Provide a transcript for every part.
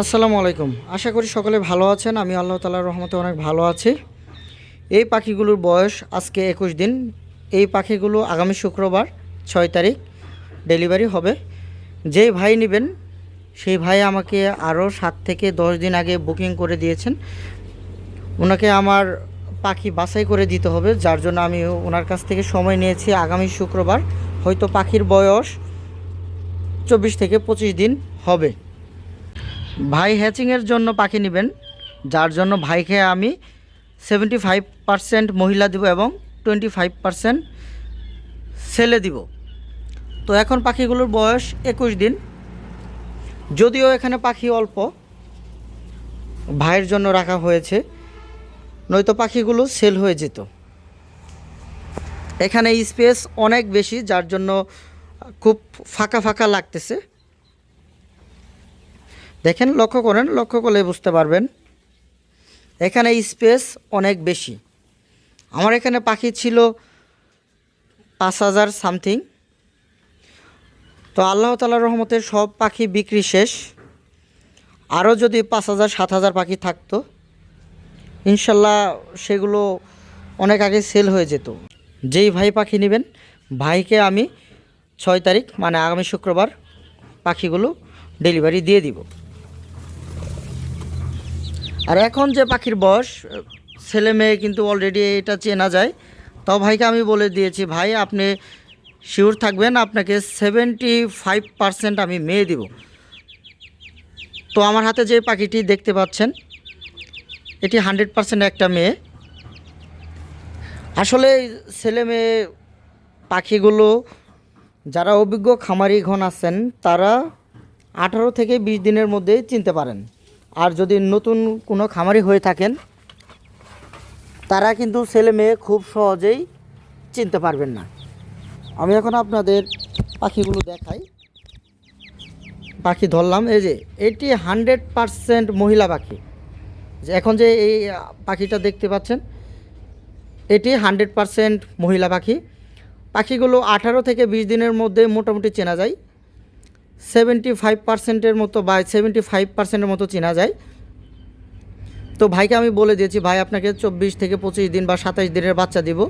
আসসালামু আলাইকুম। আশা করি সকলে ভালো আছেন। আমি আল্লাহ তালার রহমতে অনেক ভালো আছি। এই পাখিগুলোর বয়স আজকে একুশ দিন। এই পাখিগুলো আগামী শুক্রবার ছয় তারিখ ডেলিভারি হবে। যেই ভাই নেবেন, সেই ভাই আমাকে আরও সাত থেকে দশ দিন আগে বুকিং করে দিয়েছেন। ওনাকে আমার পাখি বাছাই করে দিতে হবে, যার জন্য আমি ওনার কাছ থেকে সময় নিয়েছি আগামী শুক্রবার। হয়তো পাখির বয়স চব্বিশ থেকে পঁচিশ দিন হবে। ভাই হ্যাচিংয়ের জন্য পাখি নেবেন, যার জন্য ভাইকে আমি সেভেন্টি ফাইভ পারসেন্ট মহিলা দিব এবং টোয়েন্টি ফাইভ পারসেন্ট ছেলে দিব। তো এখন পাখিগুলোর বয়স একুশ দিন। যদিও এখানে পাখি অল্প, ভাইয়ের জন্য রাখা হয়েছে, নয়তো পাখিগুলো সেল হয়ে যেত। এখানে স্পেস অনেক বেশি, যার জন্য খুব ফাঁকা ফাঁকা লাগতেছে। দেখেন, লক্ষ্য করেন, লক্ষ্য করলে বুঝতে পারবেন। এখানে স্পেস অনেক বেশি। আমার এখানে পাখি ছিল পাঁচ হাজার সামথিং। তো আল্লাহ তালার রহমতে সব পাখি বিক্রি শেষ। আরও যদি পাঁচ হাজার, সাত হাজার পাখি থাকতো, ইনশাল্লাহ সেগুলো অনেক আগে সেল হয়ে যেত। যেই ভাই পাখি নেবেন, ভাইকে আমি ছয় তারিখ মানে আগামী শুক্রবার, পাখিগুলো ডেলিভারি দিয়ে দিব। আর এখন যে পাখির বয়স, ছেলে মেয়ে কিন্তু অলরেডি এটা চেনা যায়। তাও ভাইকে আমি বলে দিয়েছি, ভাই, আপনি শিওর থাকবেন, আপনাকে সেভেন্টি ফাইভ পারসেন্ট আমি মেয়ে দিব। তো আমার হাতে যে পাখিটি দেখতে পাচ্ছেন, এটি হান্ড্রেড পারসেন্ট একটা মেয়ে। আসলে ছেলে মেয়ে পাখিগুলো, যারা অভিজ্ঞ খামারি ঘন আছেন, তারা আঠারো থেকে বিশ দিনের মধ্যে চিনতে পারেন। আর যদি নতুন কোনো খামারি হয়ে থাকেন, তারা কিন্তু ছেলে মেয়ে খুব সহজেই চিনতে পারবেন না। আমি এখন আপনাদের পাখিগুলো দেখাই। পাখি ধরলাম, এই যে, এটি হান্ড্রেড পারসেন্ট মহিলা পাখি। এখন যে এই পাখিটা দেখতে পাচ্ছেন, এটি হান্ড্রেড পারসেন্ট মহিলা পাখি। পাখিগুলো আঠারো থেকে বিশ দিনের মধ্যে মোটামুটি চেনা যায়। সেভেন্টি ফাইভ পার্সেন্টের মতো বা সেভেন্টি ফাইভ পার্সেন্টের মতো চেনা যায়। তো ভাইকে আমি বলে দিয়েছি, ভাই আপনাকে চব্বিশ থেকে পঁচিশ দিন বা সাতাইশ দিনের বাচ্চা দিব।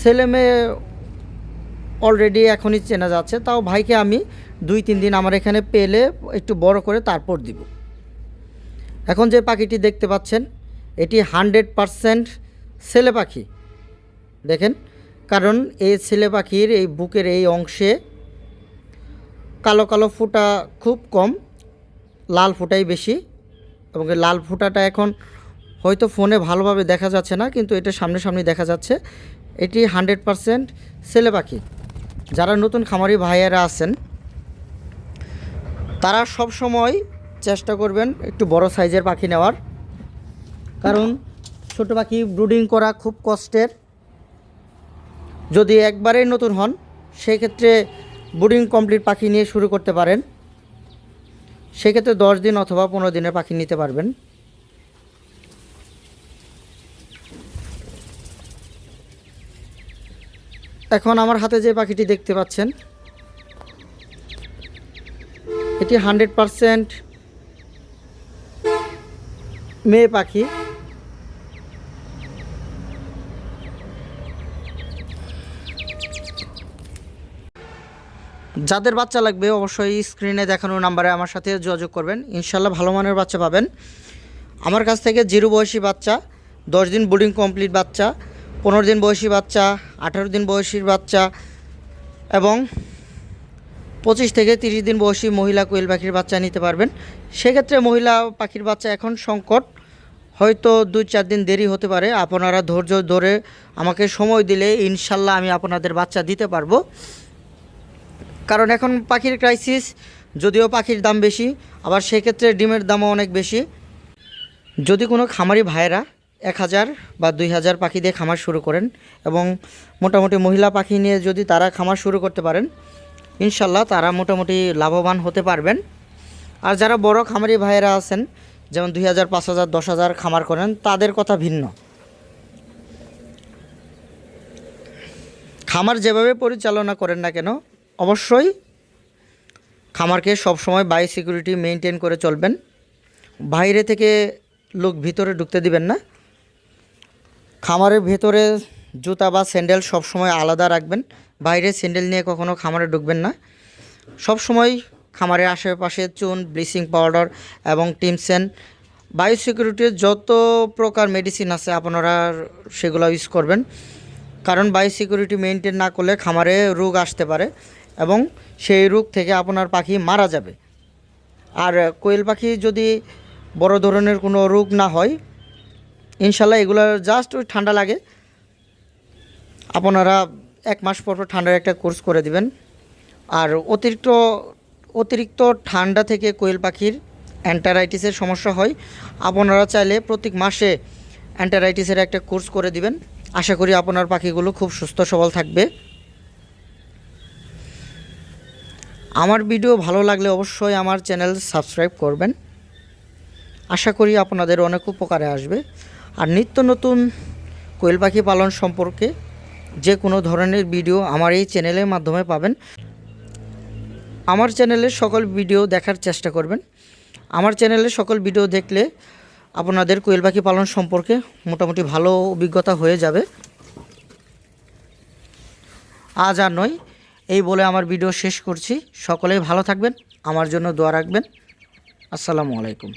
ছেলে মেয়ে অলরেডি এখনই চেনা যাচ্ছে, তাও ভাইকে আমি দুই তিন দিন আমার এখানে পেলে একটু বড় করে তারপর দিব। এখন যে পাখিটি দেখতে পাচ্ছেন, এটি হান্ড্রেড পারসেন্ট ছেলে পাখি। দেখেন কারণ এই ছেলে পাখির এই বুকের এই অংশে কালো কালো ফুটা খুব কম, লাল ফুটাই বেশি এবং লাল ফুটাটা এখন হয়তো ফোনে ভালোভাবে দেখা যাচ্ছে না, কিন্তু এটা সামনে সামনে দেখা যাচ্ছে। এটি হান্ড্রেড পারসেন্ট ছেলে পাখি। যারা নতুন খামারি ভাইয়েরা আছেন, তারা সব সময় চেষ্টা করবেন একটু বড় সাইজের পাখি নেওয়ার। কারণ ছোট পাখি ব্রুডিং করা খুব কষ্টের। যদি একবারেই নতুন হন, সেক্ষেত্রে ব্রুডিং কমপ্লিট পাখি নিয়ে শুরু করতে পারেন। সেক্ষেত্রে দশ দিন অথবা পনেরো দিনের পাখি নিতে পারবেন। এখন আমার হাতে যে পাখিটি দেখতে পাচ্ছেন, এটি হান্ড্রেড পারসেন্ট মেয়ে পাখি। যাদের বাচ্চা লাগবে অবশ্যই স্ক্রিনে দেখানো নাম্বারে আমার সাথে যোগাযোগ করবেন। ইনশাল্লাহ ভালো মানের বাচ্চা পাবেন। আমার কাছ থেকে জিরো বয়সী বাচ্চা, দশ দিন বোর্ডিং কমপ্লিট বাচ্চা, পনেরো দিন বয়সী বাচ্চা, আঠারো দিন বয়সীর বাচ্চা এবং পঁচিশ থেকে তিরিশ দিন বয়সী মহিলা কোয়েল পাখির বাচ্চা নিতে পারবেন। সেক্ষেত্রে মহিলা পাখির বাচ্চা এখন সংকট। হয়তো দুই চার দিন দেরি হতে পারে। আপনারা ধৈর্য ধরে আমাকে সময় দিলে ইনশাল্লাহ আমি আপনাদের বাচ্চা দিতে পারব। কারণ এখন পাখির ক্রাইসিস যদিও পাখির দাম বেশি, আবার সেক্ষেত্রে ডিমের দামও অনেক বেশি। যদি কোনো খামারি ভাইয়েরা এক হাজার বা দুই হাজার পাখি দিয়ে খামার শুরু করেন এবং মোটামুটি মহিলা পাখি নিয়ে যদি তারা খামার শুরু করতে পারেন ইনশাল্লাহ তারা মোটামুটি লাভবান হতে পারবেন। আর যারা বড় খামারি ভাইয়েরা আছেন, যেমন দুই হাজার, পাঁচ হাজার, দশ হাজার খামার করেন, তাদের কথা ভিন্ন। খামার যেভাবে পরিচালনা করেন না কেন অবশ্যই খামারকে সবসময় বাই সিকিউরিটি মেনটেন করে চলবেন। বাইরে থেকে লোক ভিতরে ঢুকতে দিবেন না। খামারের ভেতরে জুতা বা স্যান্ডেল সবসময় আলাদা রাখবেন। বাইরে স্যান্ডেল নিয়ে কখনো খামারে ঢুকবেন না। সব সময় খামারের আশেপাশে চুন, ব্লিচিং পাউডার এবং টিমসেন। বায়ো সিকিউরিটির যত প্রকার মেডিসিন আছে আপনারা সেগুলো ইউজ করবেন। কারণ বায়ো সিকিউরিটি মেনটেন না করলে খামারে রোগ আসতে পারে। এবং সেই রোগ থেকে আপনার পাখি মারা যাবে। আর কোয়েল পাখি যদি বড় ধরনের কোনো রোগ না হয়, ইনশাল্লাহ এগুলো জাস্ট ওই ঠান্ডা লাগে। আপনারা এক মাস পর পর ঠান্ডার একটা কোর্স করে দিবেন। আর অতিরিক্ত অতিরিক্ত ঠান্ডা থেকে কোয়েল পাখির অ্যান্টারাইটিসের সমস্যা হয়। আপনারা চাইলে প্রত্যেক মাসে অ্যান্টারাইটিসের একটা কোর্স করে দিবেন। আশা করি আপনার পাখিগুলো খুব সুস্থ সবল থাকবে। আমার ভিডিও ভালো লাগলে অবশ্যই আমার চ্যানেল সাবস্ক্রাইব করবেন। আশা করি আপনাদের অনেক উপকারে আসবে। আর নিত্য নতুন কোয়েল পাখি পালন সম্পর্কে যে কোনো ধরনের ভিডিও আমার এই চ্যানেলের মাধ্যমে পাবেন। আমার চ্যানেলের সকল ভিডিও দেখার চেষ্টা করবেন। আমার চ্যানেলের সকল ভিডিও দেখলে আপনাদের কোয়েল পাখি পালন সম্পর্কে মোটামুটি ভালো অভিজ্ঞতা হয়ে যাবে। আজ আর নয় এই বলে আমার ভিডিও শেষ করছি। সকলেই ভালো থাকবেন, আমার জন্য দোয়া রাখবেন। আসসালামু আলাইকুম।